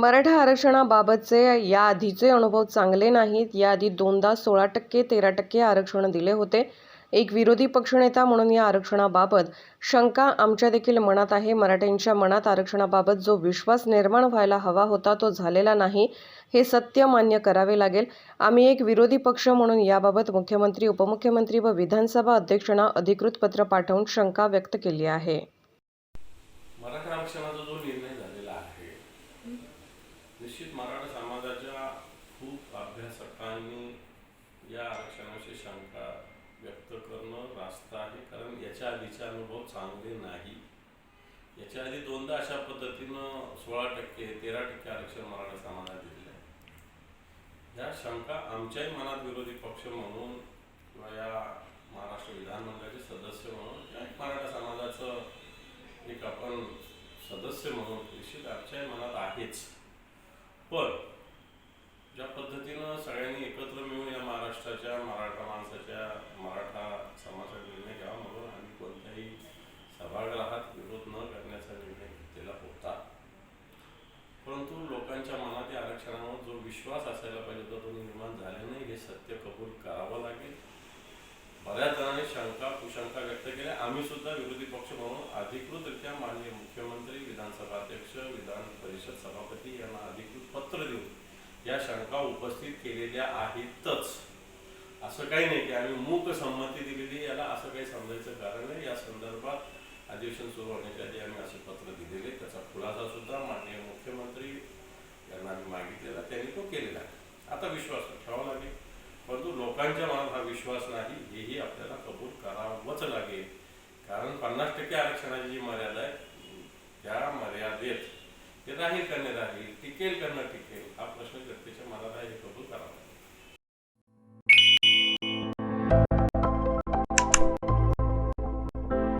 मराठा आरक्षणाबाबतचे याआधीचे अनुभव चांगले नाहीत. याआधी दोनदा सोळा टक्के तेरा टक्के आरक्षण दिले होते. एक विरोधी पक्षनेता म्हणून या आरक्षणाबाबत शंका आमच्या देखील मनात आहे. मराठ्यांच्या मनात आरक्षणाबाबत जो विश्वास निर्माण व्हायला हवा होता तो झालेला नाही. हे सत्य मान्य करावे लागेल. आम्ही एक विरोधी पक्ष म्हणून याबाबत मुख्यमंत्री उपमुख्यमंत्री व विधानसभा अध्यक्षांना अधिकृत पत्र पाठवून शंका व्यक्त केली आहे. मराठा आरक्षणाचा जो निर्णय आहे निश्चित मराठा समाजाच्या खूप अभ्यासकांनी या आरक्षणाची शंका व्यक्त करणं रास्त आहे. कारण याच्या आधीचे अनुभव चांगले नाही. याच्या आधी दोनदा अशा पद्धतीनं सोळा टक्के तेरा टक्के आरक्षण मराठा समाजात दिलेलं आहे. या शंका आमच्याही मनात विरोधी पक्ष म्हणून किंवा या महाराष्ट्र विधानमंडळाचे सदस्य म्हणून या मराठा समाजाचं एक आपण सदस्य म्हणून निश्चित आमच्याही मनात आहेच. पण ज्या पद्धतीनं सगळ्यांनी एकत्र मिळून या महाराष्ट्राच्या मराठा माणसाच्या मराठा समाजाचा निर्णय घ्यावा म्हणून आम्ही कोणत्याही सभागृहात विरोध न करण्याचा निर्णय घेतलेला होता. परंतु लोकांच्या मनात या आरक्षणावर जो विश्वास असायला पाहिजे होता तो निर्माण झाला नाही हे सत्य कबूल करावं लागेल. बऱ्याच जणांनी शंका कुशंका व्यक्त केल्या. आम्ही सुद्धा विरोधी पक्ष म्हणून अधिकृतरित्या माननीय मुख्यमंत्री विधानसभा अध्यक्ष विधान परिषद सभापती यांना अधिकृत या शंका उपस्थित केलेल्या आहेतच. असं काही नाही की आम्ही मूक संमती दिलेली याला असं काही समजायचं कारण नाही. या संदर्भात अधिवेशन सुरू होण्याच्या आधी आम्ही असे पत्र दिलेले त्याचा खुलासा सुद्धा माननीय मुख्यमंत्री यांना आम्ही मागितलेला त्यांनी तो केलेला आहे. आता विश्वास ठेवावा लागेल. परंतु लोकांच्या मनात हा विश्वास नाही हेही आपल्याला कबूल करावंच लागेल. कारण पन्नास टक्के आरक्षणाची जी मर्यादा आहे त्या मर्यादेत ते राहील का राहील टिकेल करणं टिकेल